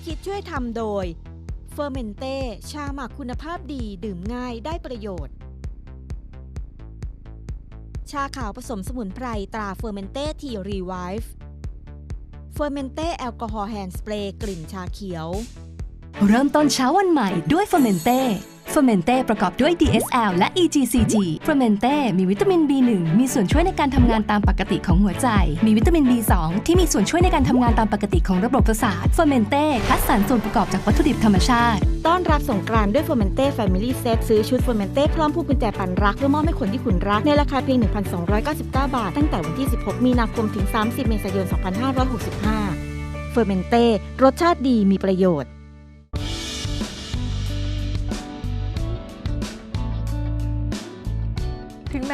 ช่วยคิดช่วยทำโดยเฟอร์เมนเต้ชาหมักคุณภาพดีดื่มง่ายได้ประโยชน์ ชาขาวผสมสมุนไพรตราเฟอร์เมนเต้ทีรีไวฟ์เฟอร์เมนเต้แอลกอฮอล์แฮนด์สเปรย์กลิ่นชาเขียว เริ่มต้นเช้าวันใหม่ด้วยเฟอร์เมนเต้ เฟอร์เมนเต้ประกอบด้วย DSL และ EGCG เฟอร์เมนเต้มีวิตามิน B1 มีส่วนช่วยในการทำงานตามปกติของหัวใจ มีวิตามิน B2 ที่มีส่วนช่วยในการทำงานตามปกติของระบบประสาทเฟอร์เมนเต้คัดสรรส่วนประกอบจากวัตถุดิบธรรมชาติ ต้อนรับสงกรานต์ด้วยเฟอร์เมนเต้แฟมิลี่เซตซื้อชุดเฟอร์เมนเต้พร้อมพวงกุญแจปันรักเพื่อมอบให้คนที่คุณรักในราคาเพียง 1,299 บาท ตั้งแต่วันที่ 16 มีนาคมถึง 30 เมษายน 2565เฟอร์เมนเต้รสชาติดีมีประโยชน์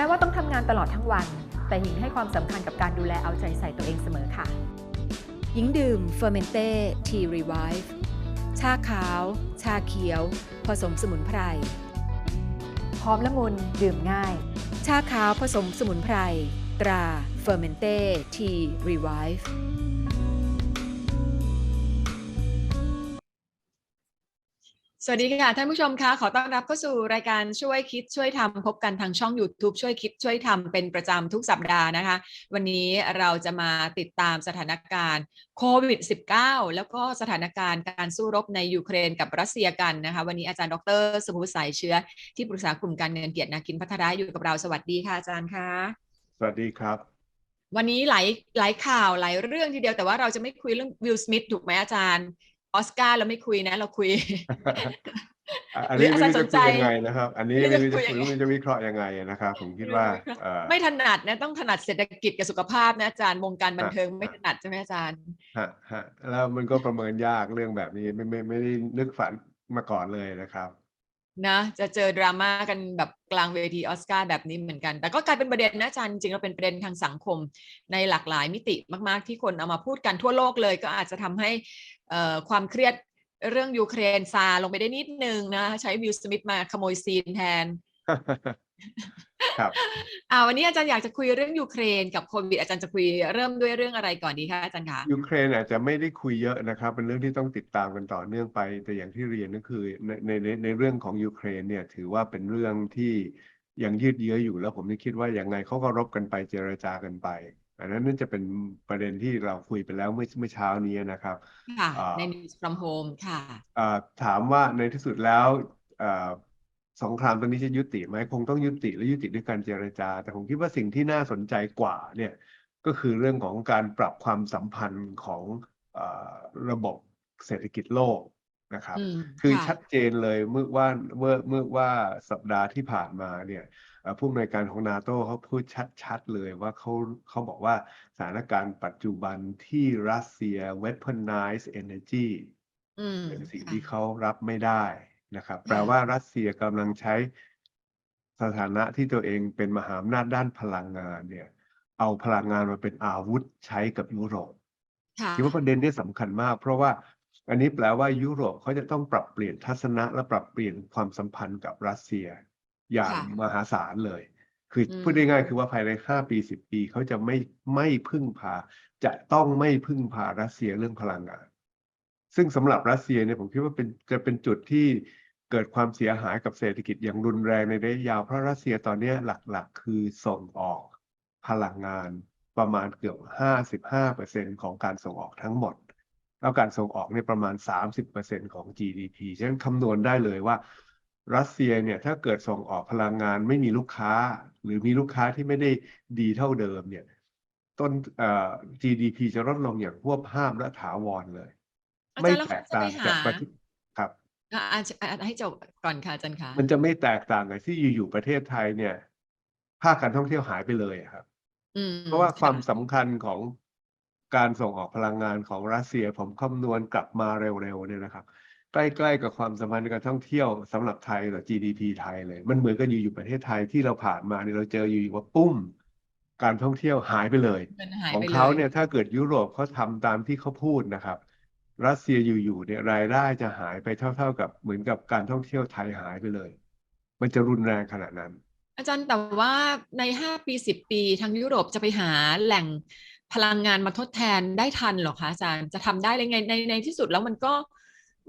ว่าต้องทำงานตลอดทั้งวัน แต่หญิงให้ความสำคัญกับการดูแลเอาใจใส่ตัวเองเสมอค่ะ หญิงดื่มเฟอร์เมนเต้ทีรีไวฟ์ชาขาว ชาเขียว ผสมสมุนไพรพร้อมละมุนดื่มง่าย ชาขาวผสมสมุนไพร ตราเฟอร์เมนเต้ทีรีไวฟ์ สวัสดีค่ะ ท่านผู้ชมคะขอต้อนรับเข้าสู่รายการช่วยคิดช่วยทำพบกันทางช่อง YouTube ช่วยคิดช่วยทำเป็นประจำทุกสัปดาห์นะคะ วันนี้เราจะมาติดตามสถานการณ์โควิด -19 แล้วก็สถานการณ์การสู้รบในยูเครนกับรัสเซียกันนะคะ วันนี้อาจารย์ดรสมุทรสายเชื้อ ที่ปรึกษากลุ่มการเงินเกียรตินาคินพัฒนาอยู่กับเราสวัสดีค่ะอาจารย์คะสวัสดีครับวันนี้หลายหลายข่าวหลายเรื่องทีเดียวแต่ว่าเราจะไม่คุยเรื่องวิลสมิธถูกไหมอาจารย์ ออสการ์เราไม่คุยนะ เราคุยอะอันนี้หรือไม่อาจารย์รู้สจะนใจคุยยังไงนะครับ อันนี้ไม่ไม่รู้รู้จะจะคุยคุยยังไงไม่รู้จะวิเคราะห์ยังไงนะครับ ผมคิดว่าเอ่อไม่ถนัดนะต้องถนัดเศรษฐกิจกับสุขภาพนะอาจารย์วงการบันฮะเทิงไม่ถนัดใช่ไหมอาจารย์ฮะฮะแล้วมันก็ประเมินยากเรื่องแบบนี้ไม่ไม่ไม่ได้นึกฝันมาก่อนเลยนะครับ นะจะเจอดราม่ากันแบบกลางเวทีออสการ์แบบนี้เหมือนกัน แต่ก็กลายเป็นประเด็นนะอาจารย์จริงๆแล้วเป็นประเด็นทางสังคมในหลากหลายมิติมาก ๆ ที่คนเอามาพูดกันทั่วโลกเลย ก็อาจจะทำให้ความเครียดเรื่องยูเครนซาลงไปได้นิดนึงนะ ใช้วิลสมิธมาขโมยซีนแทน ครับอ่าวันนี้อาจารย์อยากจะคุยเรื่องยูเครนกับโควิดอาจารย์จะคุยเริ่มด้วยเรื่องอะไรก่อนดีคะอาจารย์คะยูเครนอาจจะไม่ได้คุยเยอะนะครับ เป็นเรื่องที่ต้องติดตามกันต่อเนื่องไป แต่อย่างที่เรียนก็คือในในในในเรื่องของยูเครนเนี่ยถือว่าเป็นเรื่องที่ยังยืดเยื้ออยู่แล้วผมคิดว่าอย่างไงเขาก็รบกันไปเจรจากันไปอันนั้นน่าจะเป็นประเด็นที่เราคุยไปแล้วเมื่อเมื่อเช้านี้นะครับค่ะอ่าใน News from Home ค่ะอ่าถามว่าในที่สุดแล้วอ่า สงครามตรงนี้จะยุติไหมคงต้องยุติและยุติด้วยการเจรจา แต่ผมคิดว่าสิ่งที่น่าสนใจกว่าเนี่ยก็คือเรื่องของการปรับความสัมพันธ์ของอาระบบเศรษฐกิจโลกนะครับอืมคือค่ะชัดเจนเลยเมื่อว่าเมื่อเมื่อว่าสัปดาห์ที่ผ่านมาเนี่ยเอ่อผู้อำนวยการของนาโตเขาพูดชัดๆเลยว่าเขาเขาบอกว่าสถานการณ์ปัจจุบันที่รัสเซีย weaponize energy อืมเป็นสิ่งค่ะที่เขารับไม่ได้ นะครับค่ะแปลว่ารัสเซียกำลังใช้สถานะที่ตัวเองเป็นมหาอำนาจด้านพลังงานเนี่ย เอาพลังงานมาเป็นอาวุธใช้กับยุโรปค่ะคิดว่าประเด็นนี้สำคัญมาก เพราะว่าอันนี้แปลว่ายุโรปเขาจะต้องปรับเปลี่ยนทัศนะและปรับเปลี่ยนความสัมพันธ์กับรัสเซีย อย่างค่ะมหาศาลเลย คืออมพูดง่ายๆคือว่าภายในห้าปีสิบปีเขาจะไม่ไม่พึ่งพา จะต้องไม่พึ่งพารัสเซียเรื่องพลังงาน ซึ่งสำหรับรัสเซียเนี่ยผมคิดว่าเป็นจะเป็นจุดที่เกิดความเสียหายกับเศรษฐกิจอย่างรุนแรงในระยะยาวเพราะรัสเซียตอนนี้หลักๆ คือส่งออกพลังงานประมาณเกือบห้าสิบห้าเปอร์เซ็นของการส่งออกทั้งหมด แล้วการส่งออกเนี่ยประมาณสามสิบเปอร์เซ็นของ GDP ฉะนั้นคำนวณได้เลยว่า รัสเซียเนี่ยถ้าเกิดส่งออกพลังงานไม่มีลูกค้า หรือมีลูกค้าที่ไม่ได้ดีเท่าเดิมเนี่ยต้นอ่อ GDP จะลดลงอย่างพวบห้ามและถาวรเลย ไม่จารย์แล้วแตเขากจะต่าไปหางจากประเทศครับอะอะอะให้จบก่อนค่ะอาจารย์คะมันจะไม่แตกต่างกับที่อยู่ๆประเทศไทยเนี่ย ภาคการท่องเที่ยวหายไปเลยอะครับอืมเพราะว่าค่ะความสำคัญของการส่งออกพลังงานของรัสเซียผมคำนวณกลับมาเร็วๆเนี่ยนะครับ ใกล้ๆกับความสัมพันธ์ในการท่องเที่ยวสำหรับไทยหรือ GDP ไทยเลย มันเหมือนกันอยู่ๆประเทศไทยที่เราผ่านมาเนี่ยเราเจออยู่ๆว่าปุ้ม การท่องเที่ยวหายไปเลยเงินหายของไปเขาเลยเนี่ยถ้าเกิดยุโรปเขาทำตามที่เขาพูดนะครับ รัสเซียอยู่ๆเนี่ยรายได้จะหายไปเท่า ๆกับเหมือนกับการท่องเที่ยวไทยหายไปเลย มันจะรุนแรงขนาดนั้น อาจารย์แต่ว่าในห้าปีสิบปีทางยุโรปจะไปหาแหล่งพลังงานมาทดแทนได้ทันเหรอคะอาจารย์จะทำได้เลยไงในในที่สุดแล้วมันก็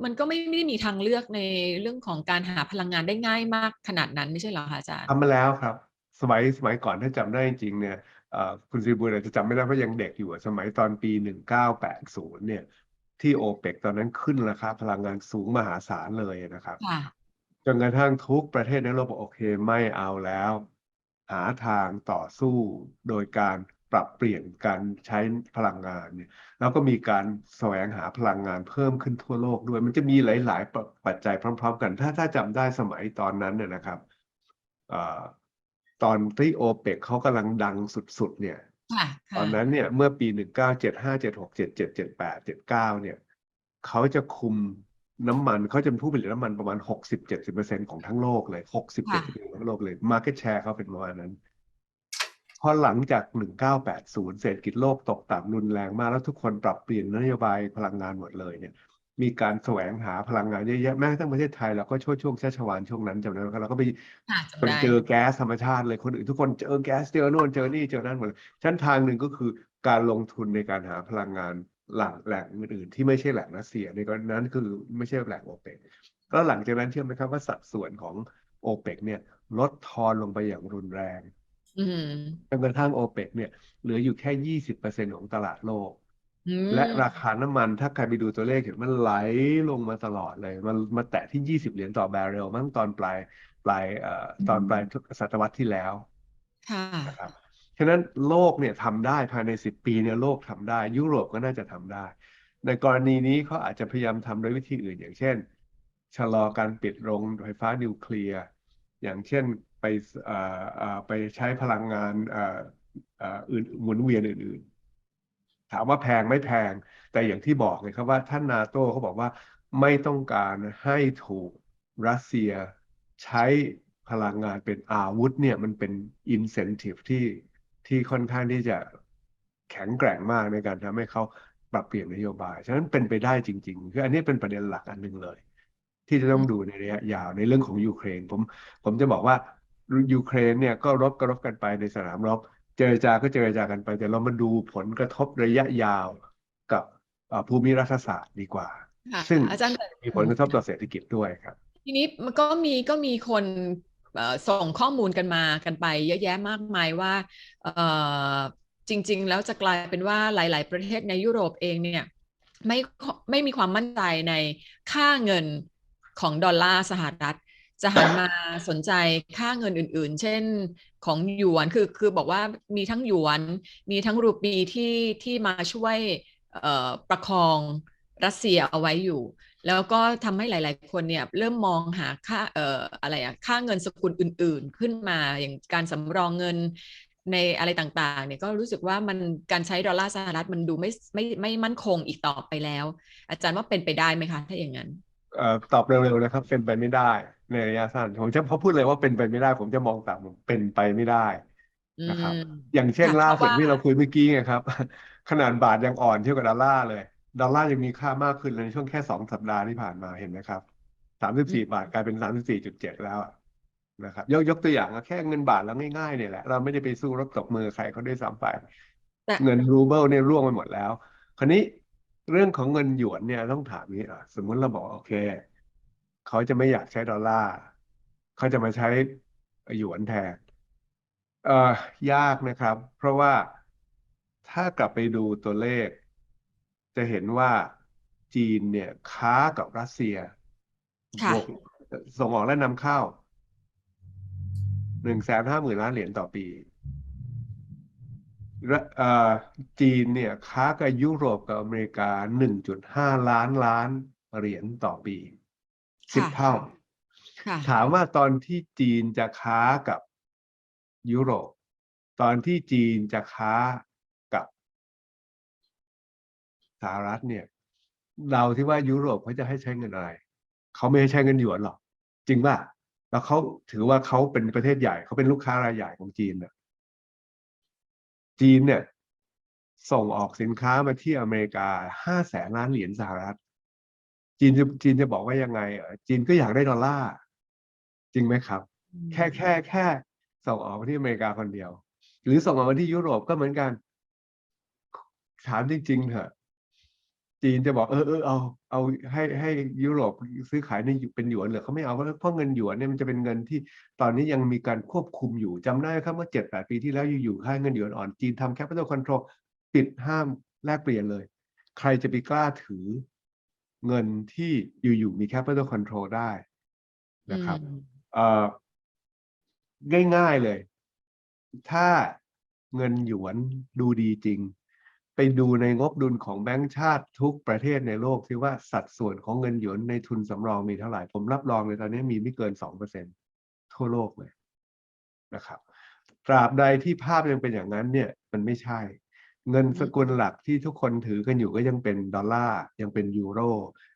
มันก็ไม่ไม่ได้มีทางเลือกในเรื่องของการหาพลังงานได้ง่ายมากขนาดนั้นไม่ใช่เหรอคะอาจารย์ทำมาแล้วครับ สมัยสมัยก่อนถ้าจำได้จริงๆเนี่ยเอ่อคุณซีบุญอาจจะจำไม่ได้เพราะยังเด็กอยู่อะสมัยตอนปีหนึ่งเก้าแปดศูนย์เนี่ย ที่โอเปกตอนนั้นขึ้นราคาพลังงานสูงมหาศาลเลยนะครับ ค่ะ จนกระทั่งทุกประเทศในโลกบอกโอเคไม่เอาแล้ว หาทางต่อสู้โดยการปรับเปลี่ยนการใช้พลังงานเนี่ยแล้วก็มีการแสวงหาพลังงานเพิ่มขึ้นทั่วโลกด้วย มันจะมีหลาย ๆ ปัจปัจจัยพร้อม ๆ กัน ถ้าถ้าจำได้สมัยตอนนั้นเนี่ยนะครับเอ่อตอนที่โอเปกเขากำลังดังสุด ๆ เนี่ย ตอนนั้นเนี่ยเมื่อปีหนึ่งเก้าเจ็ดห้าเจ็ดหกเจ็ดเจ็ดเจ็ดแปดเจ็ดเก้าเนี่ยเขาจะคุมน้ำมันเขาจะเป็นผู้ผลิตน้ำมันประมาณหกสิบเจ็ดสิบเปอร์เซ็นของทั้งโลกเลยหกสิบเจ็ดสิบของทั้งโลกเลย market share เขาเป็นประมาณนั้น พอหลังจากหนึ่งเก้าแปดศูนย์เศรษฐกิจโลกตกต่ำรุนแรงมากแล้วทุกคนปรับเปลี่ยนนโยบายพลังงานหมดเลยเนี่ย มีการแสวงหาพลังงานเยอะแยะแม้กระทั่งประเทศไทยเราก็ช่วงช่วงชัชวาลช่วงนั้นจำได้ไหมครับเราก็ไปค่ะจำไปได้เจอแก๊สธรรมชาติเลยคนอื่นทุกคนเจอแก๊สเจอโน่นเจอนี่เจอนั่นหมดเลยชั้นทางหนึ่งก็คือการลงทุนในการหาพลังงานหลังแหล่งอื่นๆที่ไม่ใช่แหล่งรัสเซียในกรณีนั้นคือไม่ใช่แหล่งโอเปกแล้วหลังจากนั้นเชื่อไหมครับว่าสัดส่วนของโอเปกเนี่ยลดทอนลงไปอย่างรุนแรงอืมจนกระทั่งโอเปกเนี่ยเหลืออยู่แค่ยี่สิบเปอร์เซ็นของตลาดโลก อืมและราคาน้ำมันถ้าใครไปดูตัวเลขเห็นมันไหลลงมาตลอดเลย มันมาแตะที่20เหรียญต่อบาร์เรลมั้งตอนปลายปลายเอ่อตอนปลายศตวรรษที่แล้วค่ะ นะครับฉะนั้นโลกเนี่ยทำได้ภายใน10ปีเนี่ยโลกทำได้ ยุโรปก็น่าจะทำได้ ในกรณีนี้เขาอาจจะพยายามทำด้วยวิธีอื่น อย่างเช่น ชะลอการปิดโรงไฟฟ้านิวเคลียร์อย่างเช่นไปเอ่อเอ่อไปใช้พลังงานเอ่อเอ่ออื่นหมุนเวียนอื่นๆ ถามว่าแพงไม่แพง แต่อย่างที่บอกเลยครับว่าท่านนาโต้เขาบอกว่าไม่ต้องการให้ถูกรัสเซียใช้พลังงานเป็นอาวุธเนี่ยมันเป็น incentive ที่ที่ค่อนข้างที่จะแข็งแกร่งมากในการทำให้เขาปรับเปลี่ยนนโยบาย ฉะนั้นเป็นไปได้จริง ๆ คืออันนี้เป็นประเด็นหลักอันหนึ่งเลย ที่จะต้องดูในระยะยาวในเรื่องของยูเครน ผมผมจะบอกว่ายูเครนเนี่ยก็รบก็รบกันไปในสนามรบ เจรจาก็เจรจากันไป แต่เรามาดูผลกระทบระยะยาวกับเอ่อภูมิรัฐศาสตร์ดีกว่าค่ะซึ่งอาจารย์มีผลกระทบต่อเศรษฐกิจด้วยครับ ทีนี้มันก็มีก็มีคนเอ่อส่งข้อมูลกันมากันไป เยอะแยะมากมายว่าเอ่อจริง ๆ แล้วจะกลายเป็นว่าหลาย ๆ ประเทศในยุโรปเองเนี่ยไม่ไม่มีความมั่นใจในค่าเงินของดอลลาร์สหรัฐ จะหันมาสนใจค่าเงินอื่น ๆ เช่นของหยวนคือคือบอกว่ามีทั้งหยวน มีทั้งรูปีที่ที่มาช่วยประคองรัสเซียเอาไว้อยู่ แล้วก็ทำให้หลาย ๆ คนเนี่ยเริ่มมองหาค่าเอ่ออะไรอะค่าเงินสกุลอื่น ๆ ขึ้นมาอย่างการสำรองเงินในอะไรต่างๆเนี่ยก็รู้สึกว่ามันการใช้ดอลลาร์สหรัฐมันดูไม่ไม่ไม่มั่นคงอีกต่อไปแล้ว อาจารย์ว่าเป็นไปได้ไหมคะ ถ้าอย่างนั้นออตอบเร็ว ๆ นะครับ เป็นไปไม่ได้ ในระยะสั้นผมจะพอพูดเลยว่าเป็นไปไม่ได้ ผมจะมองต่างเป็นไปไม่ได้อืนะครับมอย่างเช่นค่ะล่าเพราะสุดว่าที่เราคุยเมื่อกี้ไงครับ ขนาดบาทยังอ่อนเทียบกับดอลลาร์เลย ดอลลาร์ยังมีค่ามากขึ้นเลยในช่วงแค่สองสัปดาห์ที่ผ่านมาเห็นไหมครับสามสิบสี่บาทกลายเป็นสามสิบสี่จุดเจ็ดแล้วอะนะครับ ยกยกตัวอย่างอะแค่เงินบาทเราง่ายๆเนี่ยแหละ เราไม่ได้ไปสู้รบตบมือใครเขาด้วยซ้ำไปแต่เงินรูเบิลเนี่ยร่วงไปหมดแล้ว คราวนี้เรื่องของเงินหยวนเนี่ยต้องถามนี้อะสมมุติเราบอกโอเค เขาจะไม่อยากใช้ดอลลาร์เขาจะมาใช้หยวนแทนเอ่อยากนะครับ เพราะว่าถ้ากลับไปดูตัวเลข จะเห็นว่าจีนเนี่ยค้ากับรัสเซียค่ะบวกส่งออกและนำเข้าหนึ่งแสนห้าหมื่นล้านเหรียญต่อปีและเอ่อจีนเนี่ยค้ากับยุโรปกับอเมริกาหนึ่งจุดห้าล้านล้านเหรียญต่อปี สิบค่ะเท่าค่ะถามว่าตอนที่จีนจะค้ากับยุโรป ตอนที่จีนจะค้ากับสหรัฐเนี่ย เราที่ว่ายุโรปเขาจะให้ใช้เงินอะไร เขาไม่ให้ใช้เงินหยวนหรอก จริงป่ะ แล้วเขาถือว่าเขาเป็นประเทศใหญ่ เขาเป็นลูกค้ารายใหญ่ของจีนน่ะจีนเนี่ย ส่งออกสินค้ามาที่อเมริกาห้าแสนล้านเหรียญสหรัฐ จีนจะจีนจะบอกว่ายังไงเอ่อจีนก็อยากได้ดอลลาร์จริงไหมครับ แค่แค่แค่ส่งออกมาที่อเมริกาคนเดียว หรือส่งออกมาที่ยุโรปก็เหมือนกัน ถามจริง ๆ เถอะ จีนจะบอกเออเออเอาเอาให้ให้ยุโรปซื้อขายในเป็นหยวนเหรือเขาไม่เอาเพราะเพราะเงินหยวนเนี่ยมันจะเป็นเงินที่ตอนนี้ยังมีการควบคุมอยู่จำได้ครับเมื่อเจ็ดแปดปีที่แล้วอยู่ๆค่าเงินหยวนอ่อนจีนทำแคปิตอลคอนโทรลปิดห้ามแลกเปลี่ยนเลย ใครจะไปกล้าถือ เงินที่อยู่ๆมีแคปิตอลคอนโทรลได้นะครับอืมเอ่อง่ายๆเลย ถ้าเงินหยวนดูดีจริง ไปดูในงบดุลของแบงก์ชาติทุกประเทศในโลกที่ว่าสัดส่วนของเงินหยวนในทุนสำรองมีเท่าไหร่ ผมรับรองเลยตอนนี้มีไม่เกินสองเปอร์เซ็นทั่วโลกเลยนะครับตราบใดที่ภาพยังเป็นอย่างนั้นเนี่ย มันไม่ใช่ เงินสกุลหลักที่ทุกคนถือกันอยู่ก็ยังเป็นดอลลาร์ยังเป็นยูโร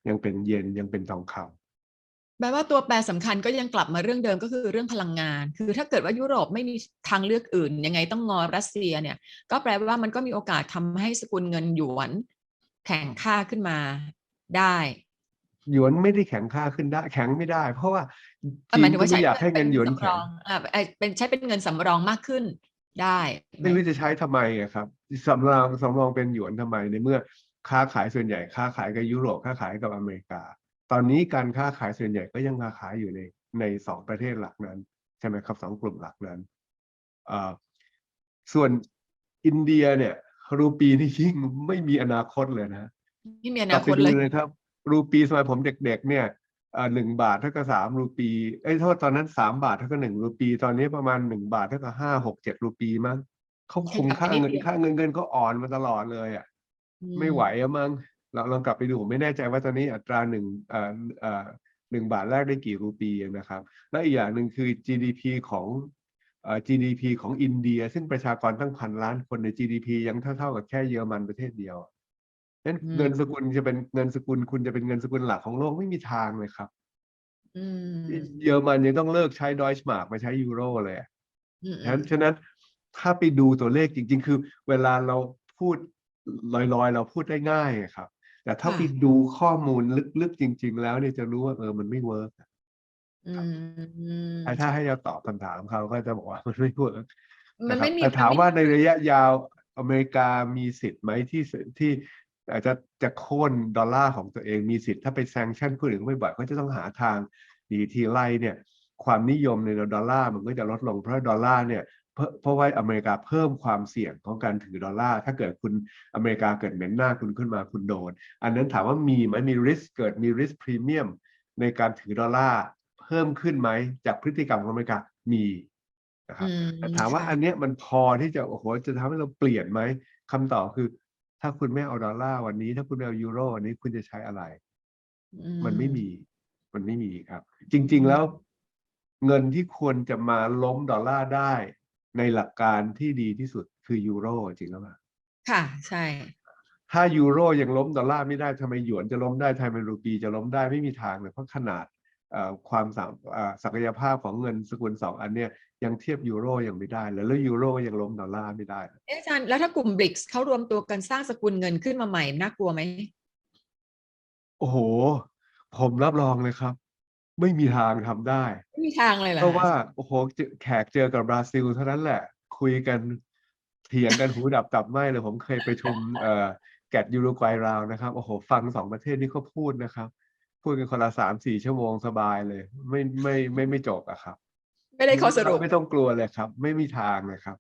ยังเป็นเยนยังเป็นทองคำแปลว่าตัวแปรสำคัญก็ยังกลับมาเรื่องเดิมก็คือเรื่องพลังงาน คือถ้าเกิดว่ายุโรปไม่มีทางเลือกอื่น ยังไงต้องงอรัสเซียเนี่ย ก็แปลว่ามันก็มีโอกาสทำให้สกุลเงินหยวนแข่งค่าขึ้นมาได้หยวนไม่ได้แข็งค่าขึ้นได้ แข็งไม่ได้ เพราะว่าอะจีหมายนถึงก็ว่าใช้ไม่อยากให้เงินหยวนป็สำแข็รงองอ่าเอ่อเป็นใช้เป็นเงินสำรองมากขึ้น ได้ไหมไม่รู้จะใช้ทำไมอะครับสำรองสำรองเป็นหยวนทำไมในเมื่อค้าขายส่วนใหญ่ค้าขายกับยุโรปค้าขายกับอเมริกา ตอนนี้การค้าขายส่วนใหญ่ก็ยังค้าขายอยู่ในในสองประเทศหลักนั้น ใช่ไหมครับสองกลุ่มหลักนั้นอ่าส่วนอินเดียเนี่ย รูปีนี่ยิ่งไม่มีอนาคตเลยนะที่มีอกลันาบคไปตดูเลยเลยครับ รูปีสมัยผมเด็ก ๆ เนี่ยอ่า หนึ่งบาทเท่ากับสามรูปีเอ้ยโทษตอนนั้นสามบาทเท่ากับหนึ่งรูปี ตอนนี้ประมาณหนึ่งบาทเท่ากับห้าหกเจ็ดรูปีมั้งเขาคุมค่าเงินค่าเงินเงินก็อ่อนมาตลอดเลยอะไม่ไหวอะมั้งเราลองกลับไปดูผมไม่แน่ใจว่าตอนนี้อัตราหนึ่งเอ่อเอ่อหนึ่งบาทแรกได้กี่รูปีนะครับ และอีกอย่างหนึ่งคือ GDP ของเอ่อ GDP ของอินเดีย ซึ่งประชากรตั้งพันล้านคนใน GDP ยังเท่าๆกับแค่เยอรมันประเทศเดียว อะนั้นอืมเงินสกุลจะเป็นเงินสกุล คุณจะเป็นเงินสกุลหลักของโลกไม่มีทางเลยครับ อืม เยอรมันยังต้องเลิกใช้ดอยช์มาร์กมาใช้ยูโรเลยอะอืมฉะนั้นฉะนั้นถ้าไปดูตัวเลขจริง ๆ คือ เวลาเราพูดลอยๆ เราพูดได้ง่ายอะครับ แต่ถ้าไปดูข้อมูลลึกๆจริง ๆ แล้วเนี่ยจะรู้ว่าเออมันไม่เวิร์กอืมถ้าถ้าให้เราตอบคำถามเขาก็จะบอกว่ามันไม่เวิร์กมันนะครับไม่มีแต่ถามนไว่าในระยะยาวอเมริกามีสิทธิ์ไหมที่สที่ อาจจะจะโค่นดอลลาร์ของตัวเองมีสิทธิ์ถ้าไปแซงชั่นผู้อื่นบ่อยๆก็จะต้องหาทางดีทีไล่เนี่ยความนิยมในดอลลาร์มันก็จะลดลงเพราะดอลลาร์เนี่ยเพราะเพราะว่าอเมริกาเพิ่มความเสี่ยงของการถือดอลลาร์ถ้าเกิดคุณอเมริกาเกิดเหม็นหน้าคุณขึ้นมาคุณโดน อันนั้นถามว่ามีไหมมี risk เกิดมี risk premium ในการถือดอลลาร์เพิ่มขึ้นไหมจากพฤติกรรมของอเมริกามีนะครับอืมแต่ถามว่าค่ะอันเนี้ยมันพอที่จะโอ้โหจะทำให้เราเปลี่ยนไหมคำตอบคือ ถ้าคุณไม่เอาดอลลาร์วันนี้ ถ้าคุณไม่เอายูโรวันนี้คุณจะใช้อะไรอืมันไม่มี มันไม่มีครับ จริง ๆ แล้ว เงินที่ควรจะมาล้มดอลลาร์ได้ ในหลักการที่ดีที่สุดคือยูโรจริงหรือเปล่าค่ะ ใช่ ถ้ายูโรยังล้มดอลลาร์ไม่ได้ทำไมหยวนจะล้มได้ทำไมรูปีจะล้มได้ไม่มีทางเลยเพราะขนาดเอ่อ ความสามเอ่อศักยภาพของเงินสกุลสองอันเนี้ยยังเทียบยูโรยังไม่ได้เลยแล้วยูโรยังล้มดอลลาร์ไม่ได้เลยเอ๊ะอาจารย์แล้วถ้ากลุ่มบริกส์เขารวมตัวกันสร้างสกุลเงินขึ้นมาใหม่น่ากลัวไหมโอ้โห ผมรับรองเลยครับ ไม่มีทางทำได้ไม่มีทางเลยเหรอเพราะคะว่าโอ้โหเจอแขกเจอกับบราซิลเท่านั้นแหละ คุยกันเถียงกันหูดับตับไหมเลยผมเคยไปชมเอ่อแกดยูโรไกวราวนะครับโอ้โหฟังสองประเทศนี้เขาพูดนะครับ พูดกันคนละสามสี่ชั่วโมงสบายเลย ไม่ไม่ไม่ไม่จบอะครับ ไม่ได้ข้อสรุปไม่ต้องกลัวเลยครับ ไม่มีทางเลยครับ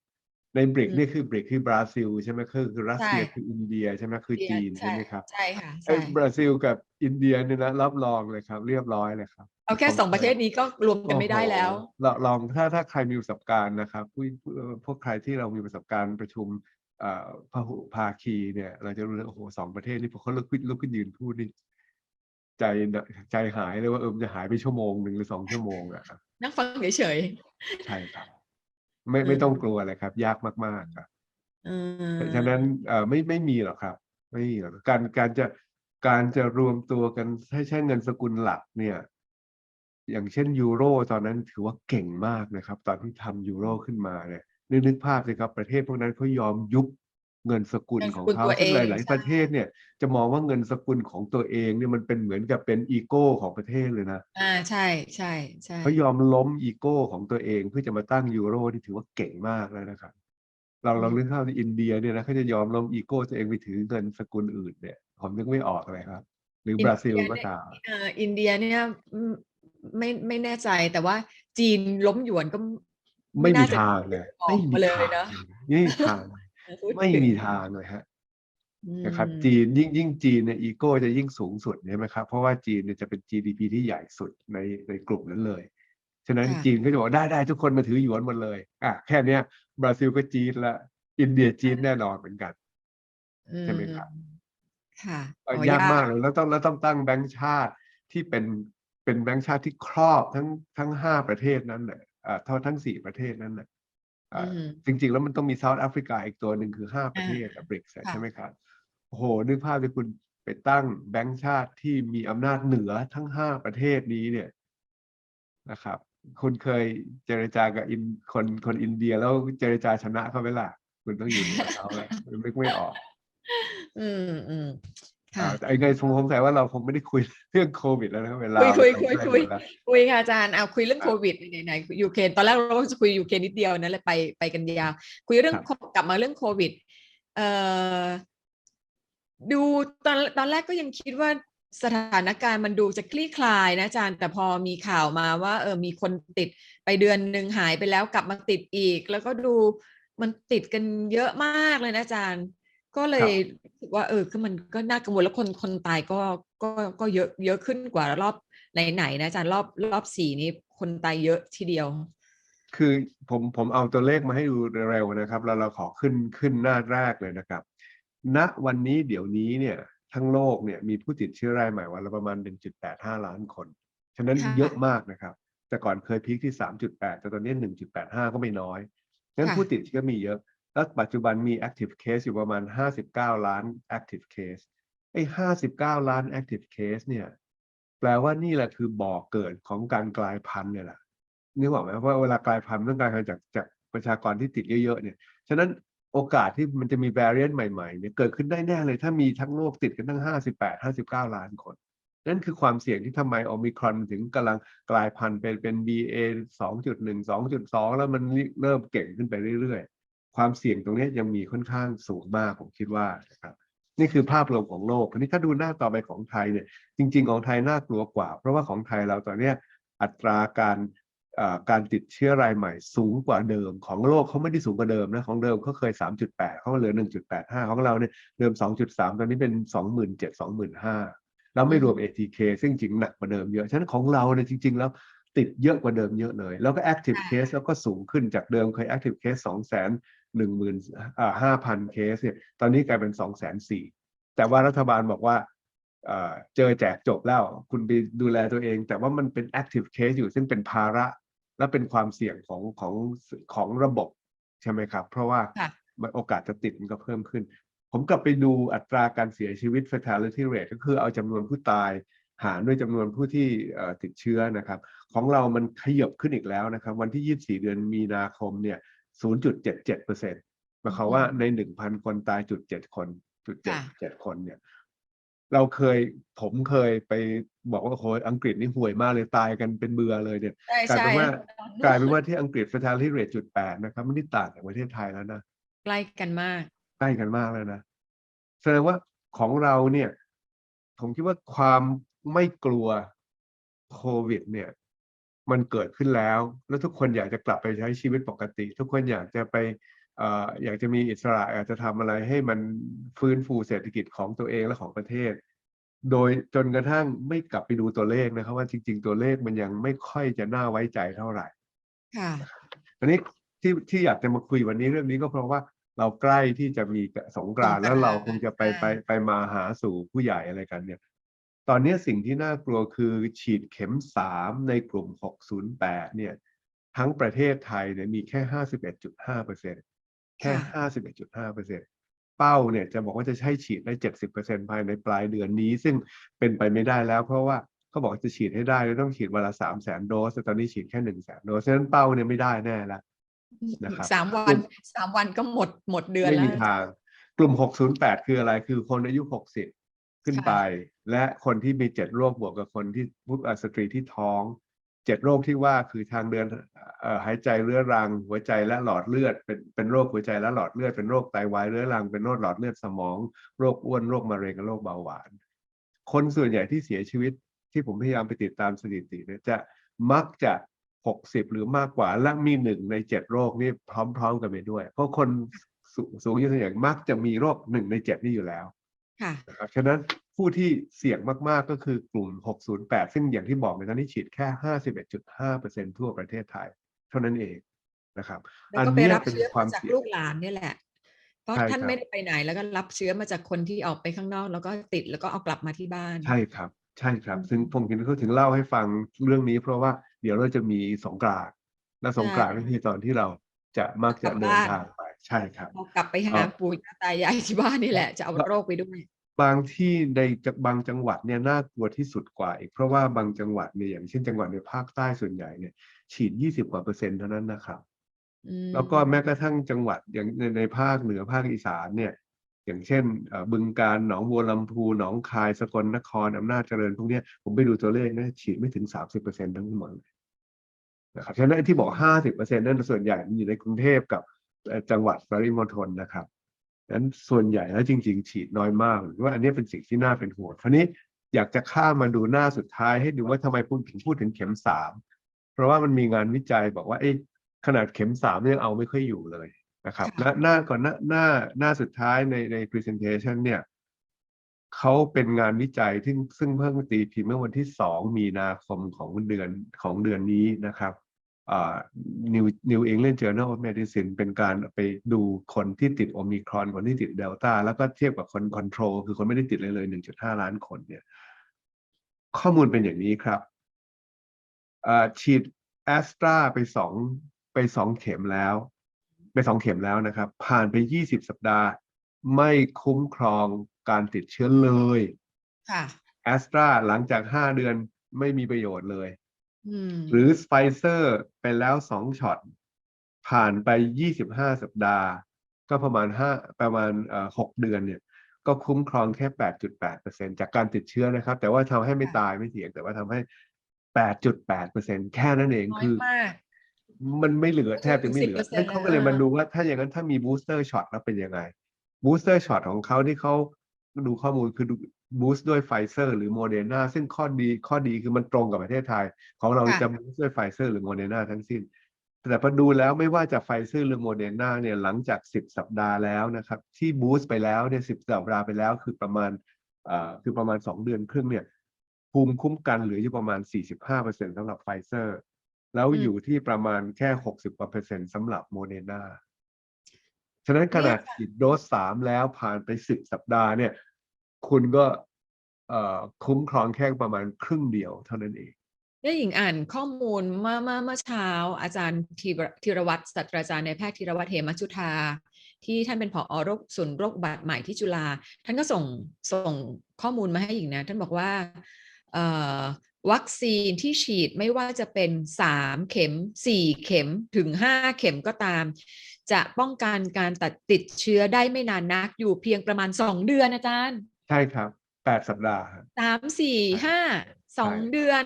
ในบริกอืมนี่คือบริกคือบราซิลใช่ไหมคือคือรัสเซียใช่คืออินเดียใช่ไหมคือจีนใช่ไหมครับใช่ค่ะไอ้ใช่บราซิลกับอินเดียเนี่ยนะรับรองเลยครับ เรียบร้อยเลยครับเอาแค่ผมสองประเทศนี้ก็รวมกันไม่ได้แล้วโอ้โหลองลองถ้าถ้าใครมีประสบการณ์นะครับผู้ผู้พวกใครที่เรามีประสบการณ์ประชุมเอ่อพหุภาคีเนี่ย เราจะรู้เลยโอ้โหสองประเทศนี่พอเขาลุกขึ้นลุกขึ้นยืนพูดนี่ ใจน่ะใจหายเลยว่าเออมันจะหายไปชั่วโมงหนึ่งหรือสองชั่วโมงอะครับนั่งฟังเฉยใช่ครับ ไม่อืมไม่ต้องกลัวเลยครับ ยากมากๆครับๆอืมฉะนั้นเอ่อไม่ไม่มีหรอกครับ ไม่มีหรอกการการจะการจะรวมตัวกันให้ใช้เงินสกุลหลักเนี่ย อย่างเช่นยูโรตอนนั้นถือว่าเก่งมากนะครับ ตอนที่ทำยูโรขึ้นมาเนี่ยนึกนึกภาพสิครับ ประเทศพวกนั้นเขายอมยุบ เงินสกุลเงินขสองกุลเขาตัวซึ่งเองหลายใช่ๆประเทศเนี่ยจะมองว่าเงินสกุลของตัวเองเนี่ยมันเป็นเหมือนกับเป็นอีโก้ของประเทศเลยนะอ่าใช่ใช่ใช่เขายอมล้มอีโก้ของตัวเองเพื่อจะมาตั้งยูโรที่ถือว่าเก่งมากแล้วนะครับเราเราอืมเรื่องข้าวในอินเดียเนี่ยนะเขาจะยอมล้มอีโก้ตัวเองไปถือเงินสกุลอื่นเนี่ยผมนึกไม่ออกเลยครับ หรือบราซิลก็ตามเอ่ออินเดียเนี่ยอืมไม่ไม่แน่ใจแต่ว่าจีนล้มหยวนก็ไม่มีน่จะทางเลยออไม่กมีมาเลยทางเนาะไม่มีทาง ไม่มีทางเลยฮะนะครับ จีนยิ่งยิ่งจีนเนี่ยอีโก้จะยิ่งสูงสุดใช่ไหมครับเพราะว่าจีนเนี่ยจะเป็น GDP ที่ใหญ่สุดในในกลุ่มนั้นเลยฉะนั้นค่ะจีนก็จะบอกได้ได้ทุกคนมาถือหยวนหมดเลยอะแค่เนี้ยบราซิลก็จีนละอินเดียจีนแน่นอนเหมือนกันใช่ไหมครับอืค่ะเอ่ออ๋อยากมากเลยแล้วต้องแล้วต้องตั้งแบงก์ชาติที่เป็นเป็นแบงก์ชาติที่ครอบทั้งทั้งห้าประเทศนั้นน่ะอ่าเท่าทั้งสี่ประเทศนั้นน่ะอ่าอืม จริงๆ แล้วมันต้องมีเซาท์แอฟริกาอีกตัวหนึ่งคือห้าประเทศบริกค่ะใช่ไหมครับโอ้โหนึกภาพที่คุณไปตั้งแบงก์ชาติที่มีอำนาจเหนือทั้งห้าประเทศนี้เนี่ยนะครับ คุณเคยเจรจากับอินคนคนอินเดียแล้วเจรจาชนะเขาไหมล่ะคุณต้องอยู่เหนือเขาแหละมันไม่ไม่ออก อืมอืม อ่าค่ะแต่ไงสงสัยว่าเราคงไม่ได้คุยเรื่องโควิดแล้วนะครับเวลาคุยมันคุยใกล้คุยหมดแล้วคุยค่ะอาจารย์เอาคุยเรื่องโควิดไหนไหนยูเครนตอนแรกเราก็จะคุยยูเครนนิดเดียวนะเลยไปไปกันยาวคุยเรื่องครับกลับมาเรื่องโควิดเอ่อดูตอนตอนแรกก็ยังคิดว่าสถานการณ์มันดูจะคลี่คลายนะอาจารย์แต่พอมีข่าวมาว่า เออมีคนติดไปเดือนหนึ่งหายไปแล้วกลับมาติดอีก แล้วก็ดูมันติดกันเยอะมากเลยนะอาจารย์ ก็เลยรู้สึกว่าเออคือมันก็น่ากังวลแล้วคนคนตายก็ก็ก็เยอะเยอะขึ้นกว่ารอบไหนๆนะอาจารย์รอบรอบสี่นี้คนตายเยอะทีเดียว คือผมผมเอาตัวเลขมาให้ดูเร็วนะครับ แล้วเราขอขึ้นขึ้นหน้าแรกเลยนะครับ ณวันนี้เดี๋ยวนี้เนี่ยทั้งโลกเนี่ยมีผู้ติดเชื้อรายใหม่วันละประมาณ 1.85 ล้านคน ฉะนั้นค่ะเยอะมากนะครับ แต่ก่อนเคยพีคที่ 3.8 แต่ตอนนี้ 1.85 ก็ไม่น้อย งั้นค่ะผู้ติดเชื้อมีเยอะ แล้วปัจจุบันมี active case อยู่ประมาณ 59 ล้าน active case ไอ้59 ล้าน active case เนี่ย แปลว่านี่แหละคือบ่อเกิดของการกลายพันธุ์เนี่ยแหละนึกออกไหมว่าเวลากลายพันธุ์ต้องกลายพันธุ์จากจากประชากรที่ติดเยอะๆเนี่ย ฉะนั้นโอกาสที่มันจะมี variant ใหม่ๆเนี่ยเกิดขึ้นได้แน่เลย ถ้ามีทั้งโลกติดกันทั้ง 58 59 ล้านคน นั่นคือความเสี่ยงที่ทำไมโอมิครอนถึงกำลังกลายพันธุ์เป็นเป็น BA 2.1 2.2 แล้วมันเริ่มเก่งขึ้นไปเรื่อย ความเสี่ยงตรงนี้ยังมีค่อนข้างสูงมากผมคิดว่านะครับนี่คือภาพรวมของโลกทีนี้ถ้าดูหน้าต่อไปของไทยเนี่ยจริง ๆ ของไทยน่ากลัวกว่า เพราะว่าของไทยเราตอนนี้อัตราการการติดเชื้อรายใหม่สูงกว่าเดิมของโลกเขาไม่ได้สูงกว่าเดิมนะของเดิมเขาเคย 3.8เขาเหลือ 1.85 ของเราเนี่ยเดิม 2.3 ตอนนี้เป็น 27 25,000แล้วไม่รวม ATK ซึ่งจริงหนักกว่าเดิมเยอะ ฉะนั้นของเราเนี่ยจริง ๆ แล้วติดเยอะกว่าเดิมเยอะเลย แล้วก็ active case แล้วก็สูงขึ้นจากเดิมเคย active case 2 0 0 0 0 1 0 0 0อ่า5,000เคสเนี่ยตอนนี้กลายเป็น2 4 0 0 0แต่ว่ารัฐบาลบอกว่าเอ่อเจอแจกจบแล้ว คุณไปดูแลตัวเอง แต่ว่ามันเป็น active case อยู่ซึ่งเป็นภาระ และเป็นความเสี่ยงของของของระบบ ใช่ไหมครับ เพราะว่าค่ะมันโอกาสจะติดมันก็เพิ่มขึ้น ผมกลับไปดูอัตราการเสียชีวิต fatality rate ก็คือเอาจำนวนผู้ตายหารด้วยจำนวนผู้ที่เอ่อติดเชื้อนะครับ ของเรามันขยับขึ้นอีกแล้วนะครับ วันที่ 24 เดือนมีนาคมเนี่ย 0.77เปอร์เซ็นต์หมายความว่าใน1,000คนตายจุด7คนจุดค่ะ7คนเนี่ย เราเคยผมเคยไปบอกว่าโอ้โหอังกฤษนี่ห่วยมากเลยตายกันเป็นเบื่อเลยเนี่ยใช่กลายใช่เป็นว่ากลายเป็นว่าที่อังกฤษ fatality rate จุดแปดนะครับไม่ได้ต่างจากประเทศไทยแล้วนะใกล้กันมากใกล้กันมากแล้วนะแสดงว่าของเราเนี่ย ผมคิดว่าความไม่กลัวโควิด เนี่ย มันเกิดขึ้นแล้ว แล้วทุกคนอยากจะกลับไปใช้ชีวิตปกติ ทุกคนอยากจะไปเอ่ออยากจะมีอิสระอยากจะทำอะไรให้มันฟื้นฟูเศรษฐกิจของตัวเองและของประเทศ โดยจนกระทั่งไม่กลับไปดูตัวเลขนะครับ ว่าจริง ๆ ตัวเลขมันยังไม่ค่อยจะน่าไว้ใจเท่าไหร่ ค่ะอันนี้ที่ที่อยากจะมาคุยวันนี้เรื่องนี้ก็เพราะว่าเราใกล้ที่จะมีสงกรานต์สงกรานต์แล้วเราคงจะไปใช่ไปไปมาหาสู่ผู้ใหญ่อะไรกันเนี่ย ตอนนี้สิ่งที่น่ากลัวคือฉีดเข็มสามในกลุ่ม 608 เนี่ย ทั้งประเทศไทยเนี่ยมีแค่ 51.5เปอร์เซ็นแค่ 51.5เปอร์เซ็นเป้าเนี่ยจะบอกว่าจะใช้ฉีดได้ 70เปอร์เซ็นภายในปลายเดือนนี้ ซึ่งเป็นไปไม่ได้แล้วเพราะว่าเขาบอกจะฉีดให้ได้ต้องฉีดวันละ3 0 0 0 0 0 โดสแต่ตอนนี้ฉีดแค่1 0 0 0 0 0 โดสฉะนั้นเป้าเนี่ยไม่ได้แน่แล้วนะครับสามวันสามวันก็หมดหมดเดือนไม่แล้วมีทางกลุ่ม 608 คืออะไรคือคนอายุ 60 ขึ้นค่ะไป และคนที่มีเจ็ดโรคบวกกับคนที่ผู้อ่าสตรีที่ท้องเจ็ดโรคที่ว่าคือทางเดินเอ่อหายใจเรื้อรัง หัวใจและหลอดเลือด เป็นเป็นโรคหัวใจและหลอดเลือดเป็นโรคไตวายเรื้อรังเป็นโรคหลอดเลือดสมอง โรคอ้วนโรคมะเร็งและโรคเบาหวาน คนส่วนใหญ่ที่เสียชีวิตที่ผมพยายามไปติดตามสถิติเนี่ยจะมักจะหกสิบหรือมากกว่าและมีหนึ่งในเจ็ดโรคนี่พร้อม ๆ กันไปด้วย เพราะคนสูสูงอายุส่วนใหญ่มักจะมีโรคหนึ่งในเจ็ดนี่อยู่แล้ว ค่ะนะครับฉะนั้นผู้ที่เสี่ยงมาก ๆ ก็คือกลุ่ม 608 ซึ่งอย่างที่บอกในตอนนี้ฉีดแค่ 51.5%ทั่วประเทศไทย เท่านั้นเองนะครับ แล้วก็ไปเนี้ยรับเป็นเชื้อความมาจากเสี่ยงลูกหลานเนี่ยแหละ เพราะใช่ท่านครับไม่ได้ไปไหนแล้วก็รับเชื้อมาจากคนที่ออกไปข้างนอก แล้วก็ติดแล้วก็เอากลับมาที่บ้าน ใช่ครับ ใช่ครับอืมซึ่งผมคิดเขาถึงเล่าให้ฟังเรื่องนี้ เพราะว่าเดี๋ยวเราจะมีสงกรานต์และสงกรานต์ใช่ก็คือตอนที่เราจะมักจะกลับเดินบ้านทางไป ใช่ครับเรากลับไปหาอ่าปู่ย่าตายายที่บ้านนี่แหละ จะเอาแล้วโรคไปด้วย บางที่ในจะบางจังหวัดเนี่ยน่ากลัวที่สุดกว่าอีกเพราะว่าบางจังหวัดเนี่ยอย่างเช่นจังหวัดในภาคใต้ส่วนใหญ่เนี่ยฉีด20กว่าเปอร์เซ็นต์เท่านั้นนะครับอืมแล้วก็แม้กระทั่งจังหวัดอย่างในในภาคเหนือภาคอีสานเนี่ยอย่างเช่นเอ่อบึงกาฬหนองบัวลำพูหนองคายสกลนครอำนาจเจริญพวกเนี้ยผมไปดูตัวเลขนะฉีดไม่ถึง30เปอร์เซ็นต์ทั้งหมดเลยนะครับฉะนั้นไอ้ที่บอก50เปอร์เซ็นต์นั่นส่วนใหญ่มันอยู่ในกรุงเทพกับเอ่อจังหวัดปริมณฑลนะครับ นั้นส่วนใหญ่แล้วจริง ๆ ฉีดน้อยมากหรือว่าอันนี้เป็นสิ่งที่น่าเป็นห่วงคราวนี้อยากจะข้ามมาดูหน้าสุดท้ายให้ดูว่าทำไมพูดถึงพูดถึงเข็มสามเพราะว่ามันมีงานวิจัยบอกว่าเอ้ขนาดเข็มสามยังเอาไม่ค่อยอยู่เลยนะครับหน้าหน้าก่อนหน้าหน้าหน้าสุดท้ายในใน presentation เนี่ยเขาเป็นงานวิจัยที่ซึ่งเพิ่งตีพิมพ์เมื่อวันที่สองมีนาคมของเดือนของเดือนนี้นะครับ อ่า New New England Journal of Medicine เป็นการไปดูคนที่ติดโอมิครอน คนที่ติดเดลต้า แล้วก็เทียบกับคนคอนโทรลคือคนไม่ได้ติดเลยเลย 1.5 ล้านคนเนี่ย ข้อมูลเป็นอย่างนี้ครับอ่าฉีดแอสตราไปสองไปสองเข็มแล้ว ไปสองเข็มแล้วนะครับ ผ่านไป 20 สัปดาห์ ไม่คุ้มครองการติดเชื้อเลยค่ะแอสตราหลังจาก 5 เดือนไม่มีประโยชน์เลยอืม หรือไฟเซอร์ไปแล้วสองช็อต ผ่านไป25สัปดาห์ ก็ประมาณห้าประมาณเอ่อหกเดือนเนี่ย ก็คุ้มครองแค่8.8%จากการติดเชื้อนะครับ แต่ว่าทำให้ไม่ค่ะตายไม่เสียแต่ว่าทำให้8.8%แค่นั้นเองน้อยคือมากมันไม่เหลือแทบจะไม่เหลือ10%นั่นเขาก็เลยเลยมาอะดูว่าถ้าอย่างนั้นถ้ามีบูสเตอร์ช็อตแล้วเป็นยังไงบูสเตอร์ช็อตของเขาที่เขาดูข้อมูลคือดู บูสต์ด้วยไฟเซอร์หรือโมเดอร์นาซึ่งข้อดีข้อดีคือมันตรงกับประเทศไทย ของเราค่ะจะบูสต์ด้วยไฟเซอร์หรือโมเดอร์นาทั้งสิ้น แต่พอดูแล้วไม่ว่าจะไฟเซอร์หรือโมเดอร์นาเนี่ยหลังจาก 10 สัปดาห์แล้วนะครับ ที่บูสต์ไปแล้วเนี่ย10สัปดาห์ไปแล้วคือประมาณเอ่อคือประมาณ 2 เดือนครึ่งเนี่ยภูมิคุ้มกันเหลืออยู่ประมาณ 45%สำหรับไฟเซอร์ แล้วอืมอยู่ที่ประมาณแค่ 60กว่าเปอร์เซ็นต์สำหรับโมเดอร์นาฉะนั้นขนาดฉีดโดสสามแล้วผ่านไป10สัปดาห์เนี่ย คุณก็คุ้มครองแค่ประมาณครึ่งเดียวเท่านั้นเองได้หญิงอ่านข้อมูลเมื่อเมื่อเมื่อเช้า อาจารย์ธีรวัตรศาสตราจารย์ในแพทย์ธีรวัตรเหมจุธาที่ท่านเป็นผอโรคศูนย์โรคบัติใหม่ที่จุฬาท่านก็ส่งส่งข้อมูลมาให้หญิงนะ ท่านบอกว่าวัคซีนที่ฉีดไม่ว่าจะเป็นสามเข็มสี่เข็มถึงห้าเข็มก็ตาม จะป้องกันการตัดติดเชื้อได้ไม่นานนักอยู่เพียงประมาณสองเดือนอาจารย์ ใช่ครับแปดสัปดาห์ครับ สามสี่ห้าสองใช่เดือน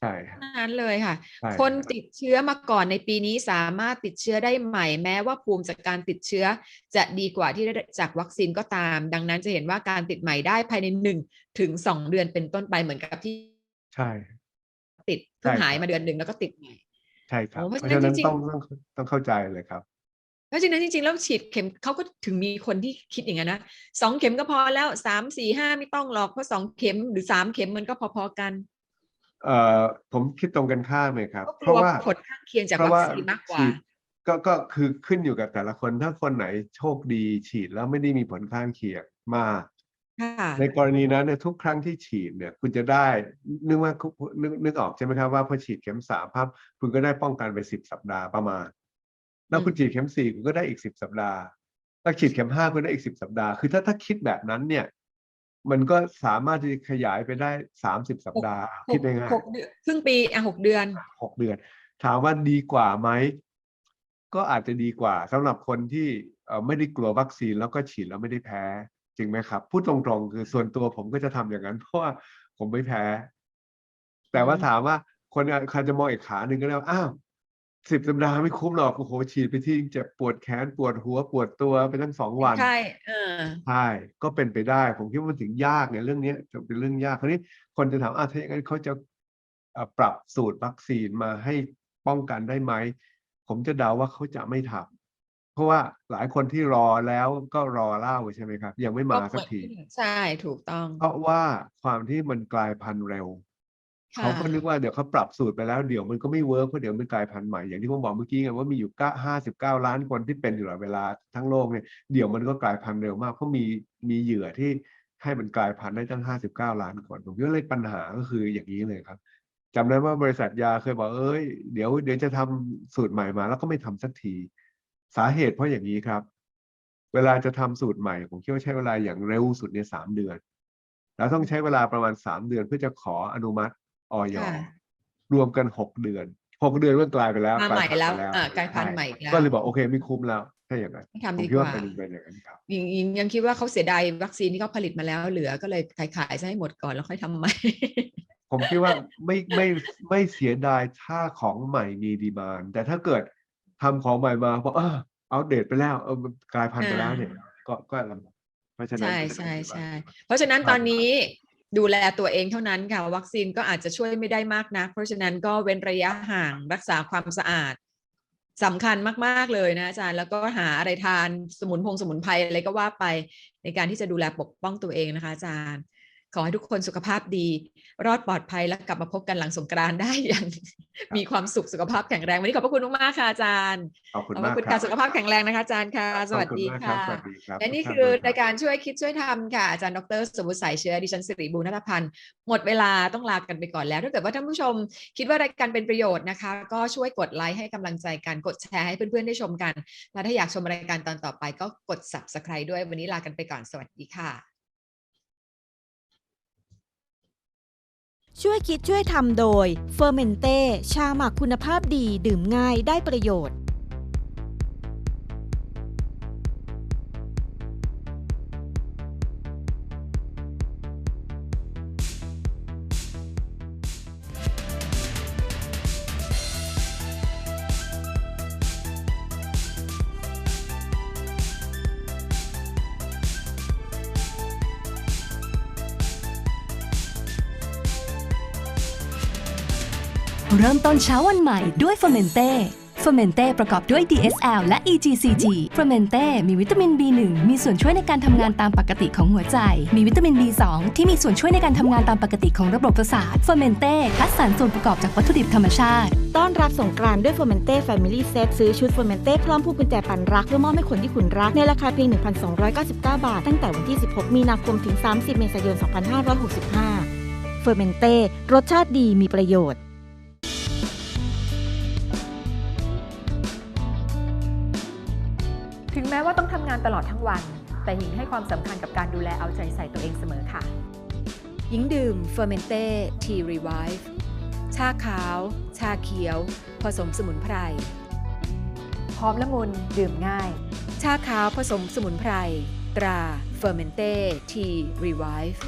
ใช่ครับเท่านั้นเลยค่ะ ใช่คนรับติดเชื้อมาก่อนในปีนี้สามารถติดเชื้อได้ใหม่แม้ว่าภูมิจากการติดเชื้อ จะดีกว่าที่ได้จากวัคซีนก็ตาม ดังนั้นจะเห็นว่าการติดใหม่ได้ภายในหนึ่งถึงสองเดือนเป็นต้นไปเหมือนกับที่ใช่ ติดเพิ่งใช่หายครับ มาเดือนหนึ่งแล้วก็ติดใหม่ ใช่ครับ โอ้เพเพราะราะฉะนั้ฉะนนั้นจริงๆ ต้องต้องต้องเข้าใจเลยครับ เพราะฉะนั้นจริงๆแล้วฉีดเข็มเขาก็ถึงมีคนที่คิดอย่างนั้นนะสองเข็มก็พอแล้วสามสี่ห้าไม่ต้องหรอกเพราะสองเข็มหรือสามเข็มมันก็พอๆกันเอ่อผมคิดตรงกันข้ามเลยครับก็กเพลัราะวว่าผลข้างเคียงจากเพราะวัคว่าซีนมากกว่าฉีดก็ก็คือขึ้นอยู่กับแต่ละคนถ้าคนไหนโชคดีฉีดแล้วไม่ได้มีผลข้างเคียงมากค่ะในกรณีนั้นเนี่ยทุกครั้งที่ฉีดเนี่ย คุณจะได้นึกว่านึกนึกออกใช่ไหมครับว่าพอฉีดเข็มสามพับคุณก็ได้ป้องกันไปสิบสัปดาห์ประมาณ แล้วคุณฉีดเข็มสี่คุณก็ได้อีกสิบสัปดาห์แล้วฉีดเข็มห้าคุณได้อีกสิบสัปดาห์ คือถ้าถ้าคิดแบบนั้นเนี่ย มันก็สามารถที่จะขยายไปได้สามสิบสัปดาห์หคิดกง่ายหกเดือนครึ่งปีอะหกเดือนๆหกเดือน ถามว่าดีกว่าไหม ก็อาจจะดีกว่าสำหรับคนที่เอ่อไม่ได้กลัววัคซีนแล้วก็ฉีดแล้วไม่ได้แพ้ จริงไหมครับ พูดตรงๆ คือส่วนตัวผมก็จะทำอย่างนั้น เพราะว่าผมไม่แพ้ แต่ว่าอืมถามว่าคนอาจจะมองอีกขาหนึ่งก็ได้ว่าอ้าว สิบสัปดาห์ไม่คุ้มหรอกโอ้โหฉีดไปที่เจ็บปวดแขนปวดหัวปวดตัวไปทั้งสองวันใช่เออใช่ก็เป็นไปได้ ผมคิดว่ามันถึงยากเนี่ยเรื่องเนี้ยจะเป็นเรื่องยากคราวนี้คนจะถามอะถ้าอย่างนั้นเขาจะเอ่อปรับสูตรวัคซีนมาให้ป้องกันได้ไหม ผมจะเดาว่าเขาจะไม่ทำเพราะว่าหลายคนที่รอแล้วก็รอเล่าใช่ไหมครับ ยังไม่มาสักที ใช่ถูกต้อง เพราะว่าความที่มันกลายพันธุ์เร็วค่ะ เขาก็นึกว่าเดี๋ยวเขาปรับสูตรไปแล้วเดี๋ยวมันก็ไม่เวิร์กเพราะเดี๋ยวมันกลายพันธุ์ใหม่อย่างที่ผมบอกเมื่อกี้ไงว่ามีอยู่ก้าห้าสิบเก้าล้านคนที่เป็นอยู่ตลอดเวลาทั้งโลกเนี่ยเดี๋ยวมันก็กลายพันธุ์เร็วมากเพราะมีมีเหยื่อที่ให้มันกลายพันธุ์ได้ตั้งห้าสิบเก้าล้านคนผมคิดว่าเลยปัญหาก็คืออย่างนี้เลยครับจำได้ว่าบริษัทยาเคยบอกเอ้ยเดี๋ยวเดี๋ยวจะทำสูตรใหม่มา แล้วก็ไม่ทำสักทีสาเหตุเพราะอย่างนี้ครับ เวลาจะทำสูตรใหม่ผมคิดว่าใช้เวลาอย่างเร็วสุดเนี่ยสามเดือน แล้วต้องใช้เวลาประมาณสามเดือนเพื่อจะขออนุมัติ ออยค่ะ รวมกันหกเดือนหกเดือนก็กลายไปแล้วมาใหม่กายพันธุ์แล้วไปอ่ากลายพันธุ์ช่ใหม่อีกแล้ว ก็เลยบอกโอเคไม่คุ้มแล้วถ้าอย่างนั้นทำผมดีคิดกว่าว่าเป็นเป็นอย่างนั้นครับยังยังยังคิดว่าเขาเสียดายวัคซีนที่เขาผลิตมาแล้วเหลือก็เลยขายขายซะให้หมดก่อนแล้วค่อยทำใหม่ ผมคิดว่าไม่ไม่ไม่เสียดายถ้าของใหม่มีดีมานแต่ถ้าเกิดทำของใหม่มาบอกเออเอาเดตไปแล้วเออมันกลายพันธุ์ไปแล้วเนี่ย ก็ก็ลำบากเพราะฉะนั้นใช่ก็ใช่คิดว่าใช่ เพราะฉะนั้นครับตอนนี้ ดูแลตัวเองเท่านั้นค่ะ วัคซีนก็อาจจะช่วยไม่ได้มากนะ เพราะฉะนั้นก็เว้นระยะห่างรักษาความสะอาดสำคัญมาก ๆ เลยนะอาจารย์แล้วก็หาอะไรทานสมุนพงสมุนไพรอะไรก็ว่าไปในการที่จะดูแลปกป้องตัวเองนะคะอาจารย์ ขอให้ทุกคนสุขภาพดี รอดปลอดภัยและกลับมาพบกันหลังสงกรานต์ได้อย่าง มีความสุขสุขภาพแข็งแรง วันนี้ขอบพระคุณมากๆค่ะอาจารย์ขอบคุณขอบพมากระคุณครัค่ะบสุขภาพแข็งแรงนะคะอาจารย์ค่ะ สวัสดีขอบณมากค่ะรับสวัสดีครับและนี่ทุกท่คือด้วยรายการช่วยคิดช่วยทำค่ะอาจารย์ดรสมบุติสายเชื้อดิฉันสิริบูรณัฐพันธ์หมดเวลาต้องลากันไปก่อนแล้วถ้าเกิดว่าท่านผู้ชม คิดว่ารายการเป็นประโยชน์นะคะ ก็ช่วยกดไลค์ให้กำลังใจกันกดแชร์ให้เพื่อนๆได้ชมกันและถ้าอยากชมรายการตอนต่อไป ก็กด subscribe ด้วยวันนี้ลากันไปก่อนสวัสดีค่ะ ช่วยคิดช่วยทำโดยเฟอร์เมนเต้ชาหมักคุณภาพดีดื่มง่ายได้ประโยชน์ ริ่มต้นเช้าวันใหม่ด้วยเฟอร์เมนเต้เฟอร์เมนเต้ประกอบด้วย DSL และ EGCG เฟอร์เมนเต้มีวิตามิน B1 มีส่วนช่วยในการทำงานตามปกติของหัวใจ มีวิตามิน B2 ที่มีส่วนช่วยในการทำงานตามปกติของระบบประสาท เฟอร์เมนเต้คัดสรรส่วนประกอบจากวัตถุดิบธรรมชาติ ต้อนรับสงกรานต์ด้วย f o r m e n t e Family Set ซื้อชุด f o r m e n t e พร้อมผู้กุญแจปันรักเพื่อมอบให้คนที่คุณรัก ในราคาเพียง 1,299 บาท ตั้งแต่วันที่ 16 มีนาคมถึง 30 เมษายน 2565 f o r m e n t e รสชาติดีมีประโยชน์าต้องทำงานตลอดทั้งวัน แต่หญิงให้ความสำคัญกับการดูแลเอาใจใส่ตัวเองเสมอค่ะ หญิงดื่มเฟอร์เมนเต้ทีรีไวฟ์ชาขาว ชาเขียว ผสมสมุนไพรพร้อมละมุนดื่มง่าย ชาขาวผสมสมุนไพร ตราเฟอร์เมนเต้ทีรีไวฟ์